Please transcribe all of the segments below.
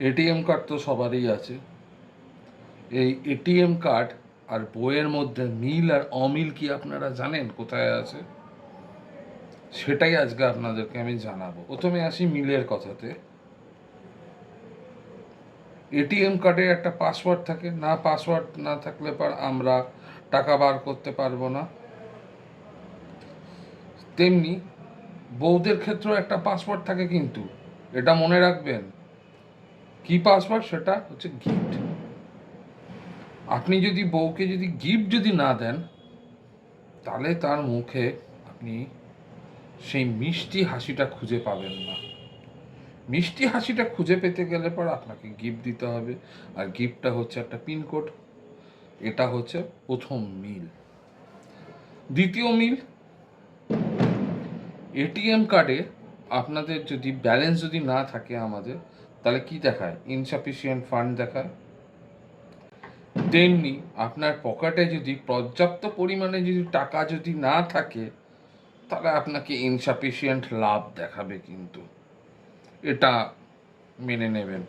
ATM card তো সবারই আছে। এই এটিএম কার্ড আর বইয়ের মধ্যে মিল আর অমিল কি আপনারা জানেন? কোথায় আছে? সেটাই আজকে আপনাদেরকে আমি জানাব। প্রথমে আসি মিলের কথাতে। এটিএম কার্ডে একটা পাসওয়ার্ড থাকে। না পাসওয়ার্ড না থাকলে পর আমরা টাকা বার করতে পারব না। তেমনি বউদের ক্ষেত্রেও একটা পাসওয়ার্ড থাকে কিন্তু। এটা মনে রাখবেন কি পাসওয়ার্ড সেটা হচ্ছে গিফট আপনি যদি বউকে যদি গিফট যদি না দেন, তাহলে তার মুখে আপনি সেই মিষ্টি হাসিটা খুঁজে পাবেন না। মিষ্টি হাসিটা খুঁজে পেতে গেলে পর আপনাকে গিফট দিতে হবে। আর গিফটটা হচ্ছে একটা পিনকোড এটা হচ্ছে প্রথম মিল। দ্বিতীয় মিল এটিএম কার্ডে আপনাদের যদি ব্যালেন্স যদি না থাকে আমাদের তাহলে কি দেখায়? ইনসাফিসিয়েন্ট ফান্ড দেখায়। তেমনি আপনার পকেটে যদি পর্যাপ্ত পরিমাণে যদি টাকা যদি না থাকে, তাহলে আপনাকে ইনসাফিসিয়েন্ট লাভ দেখাবে কিন্তু। এটা মেনে নেবেন।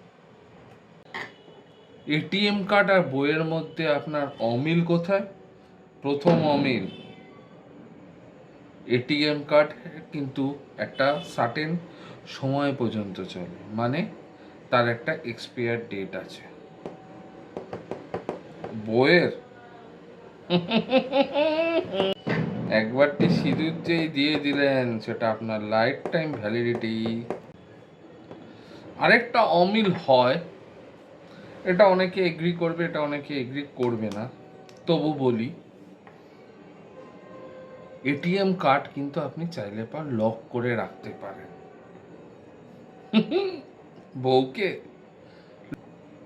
এটিএম কার্ড আর বইয়ের মধ্যে আপনার অমিল কোথায়? প্রথম অমিল। এটিএম কার্ড কিন্তু একটা সার্টেন সময় পর্যন্ত চলে। মানে তার একটা এক্সপায়ার ডেট আছে। বইয়ের? একবারটি সিঁদুর যেই দিয়ে দিলেন, সেটা আপনার লাইফ টাইম ভ্যালিডিটি আরেকটা অমিল হয়, এটা অনেকে এগ্রি করবে, এটা অনেকে এগ্রি করবে না। তবু বলি এটিএম কার্ড কিন্তু আপনি চাইলে পর লক করে রাখতে পারেন। বউকে?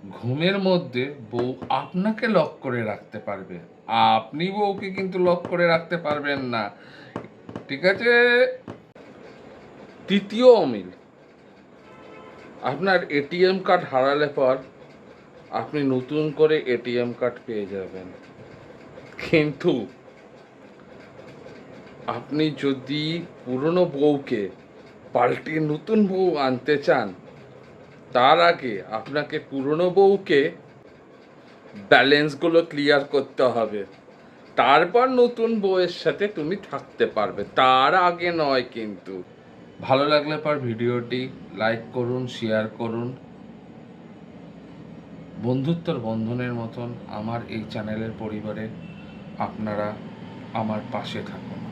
ঘুমের মধ্যে বউ আপনাকে লক করে রাখতে পারবে। আপনি বউকে কিন্তু লক করে রাখতে পারবেন না। ঠিক আছে? তৃতীয় অমিল। আপনার এটিএম কার্ড হারালে পর আপনি নতুন করে এটিএম কার্ড পেয়ে যাবেন। কিন্তু আপনি যদি পুরনো বউকে পাল্টে নতুন বউ আনতে চান তার আগে আপনাকে পুরনো বউকে ব্যালেন্সগুলো ক্লিয়ার করতে হবে। তারপর নতুন বউয়ের সাথে তুমি থাকতে পারবে, তার আগে নয় কিন্তু। ভালো লাগলে পর ভিডিওটি লাইক করুন, শেয়ার করুন। বন্ধুত্বর বন্ধনের মতন আমার এই চ্যানেলের পরিবারে আপনারা আমার পাশে থাকুন।